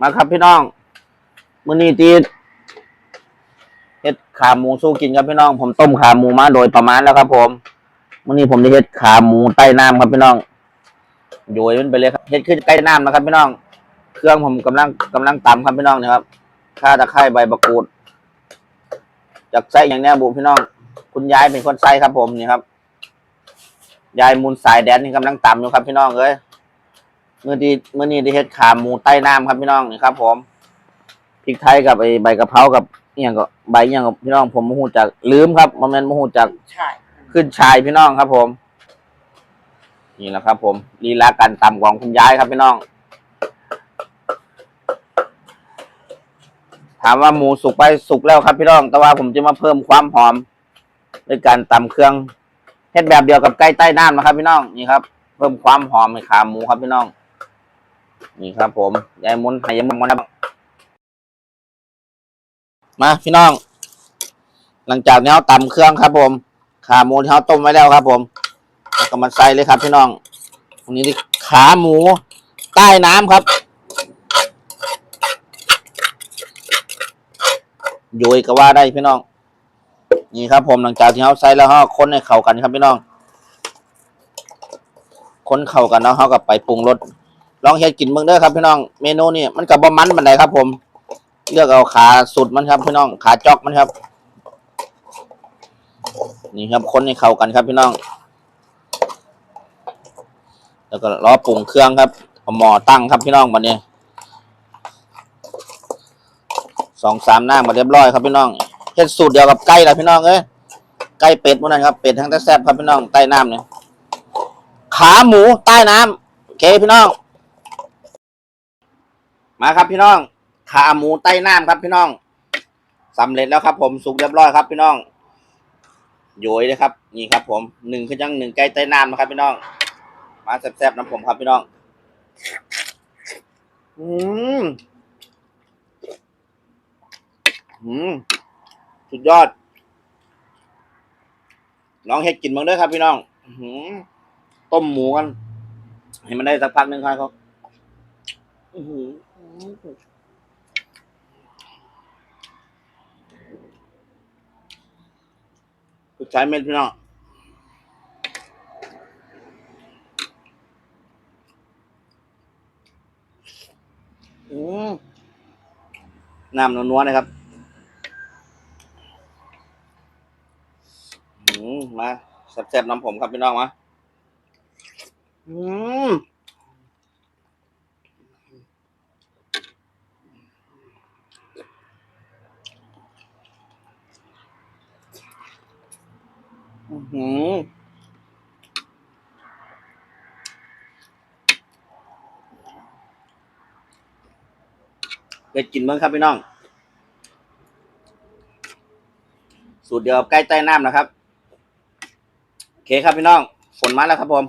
มาครับพี่น้องมื้อนี้ตีเฮ็ดขาหมูสู้กินครับพี่น้อง ผมต้มขาหมูมาโดยประมาณแล้วครับ ผมมื้อนี้ผมได้เฮ็ดขาหมูใต้น้ำครับพี่น้องโยยมันไปเลยครับเฮ็ดขึ้นใต้น้ำนะครับ พี่น้อง เครื่องผมกำลังกำลังตำครับพี่น้องนะครับข่าตะไคร้ใบมะกรูดจากไส้อย่างเนี้ยบุพี่น้อง คุณยายเป็นคนไส้ครับผมนี่ครับยายมูลสายแดนนี่กำลังตำอยู่ครับพี่น้องเอ้ย เมื่อดีเมื่อนี้ได้เฮ็ดขาหมูใต้น้ำครับพี่น้องนี่ครับ ผมพริกไทยกับไอ้ใบกะเพรากับเอียงก็ใบเอียงกับพี่น้องผมมหูจากลืมครับมันเป็นมหูจากใช่ขึ้นชายพี่น้องครับ ผม นี่แหละครับ ผมลีลาการตำของคุณยายครับพี่น้อง ถามว่าหมูสุกไปสุกแล้วครับพี่น้อง แต่ว่าผมจะมาเพิ่มความหอมด้วยการตำเครื่องเฮ็ดแบบเดียวกับไก่ใต้น้ำนะครับ พี่น้องนี่ครับ เพิ่มความหอมในขาหมูครับพี่น้อง นี่ครับผมยายมุนใหายายมนมาแล้วมาพี่น้อง หลังจากนี้เราตำเครื่องครับ ผม ขาหมูที่เราต้มไว้แล้วครับ ผมแล้วก็มาใส่เลยครับ พี่น้องตรงนี้ที่ขาหมูใต้น้ำครับโยยก็ว่าได้พี่น้อง นี่ครับ ผมหลังจากที่เราใส่แล้วเราคนให้เข้ากันครับพี่น้อง คนเข้ากันเนาะเขากับไปปรุงรส ลองเฮ็ดกินเบิ่งเด้อครับพี่น้อง เมนูนี่มันกับบ่มันปานใดครับ ผม เลือกเอาขาสุดมันครับ พี่น้อง ขาจอกมันครับ นี่ครับคนให้เข้ากันครับพี่น้อง แล้วก็ล้อปรุงเครื่องครับเอาหม้อตั้งครับพี่น้องบัดนี้สองสามหน้ามาเรียบร้อยครับพี่น้องเฮ็ดสูตรเดียวกับไก่ละพี่น้องเอ้ยไก่เป็ดพวกนั้นครับเป็ดทั้งแต่แซ่บครับพี่น้องใต้น้ำเนี่ยขาหมูใต้น้ำโอเคพี่น้อง มาครับพี่น้อง ขาหมูใต้น้ำครับพี่น้องสำเร็จแล้วครับผมสุกเรียบร้อยครับ พี่น้องโยยเลยครับ นี่ครับ ผมหนึ่งคือยังหนึ่งไก่ใต้น้ำนะครับ พี่น้อง มาแซ่บๆน้ำผมครับพี่น้อง อืมอืมสุดยอดลองเฮ็ดกินบ้างด้อครับ พี่น้องอื้อหือต้มหมูกัน ให้มันได้สักพักหนึ่งครับเขา อื้อหือสุดท้ายเม็ดพี่น้องอืมน้ำนัวๆนะครับอืมมาแซ่บๆน้ำผมครับพี่น้องมาอืม อื้อหือไปกินเบ้างครับพี่น้อง สูตรเดียวกับใกล้ใต้น้ำนะครับ โอเคครับพี่น้อง ฝนมาแล้วครับผม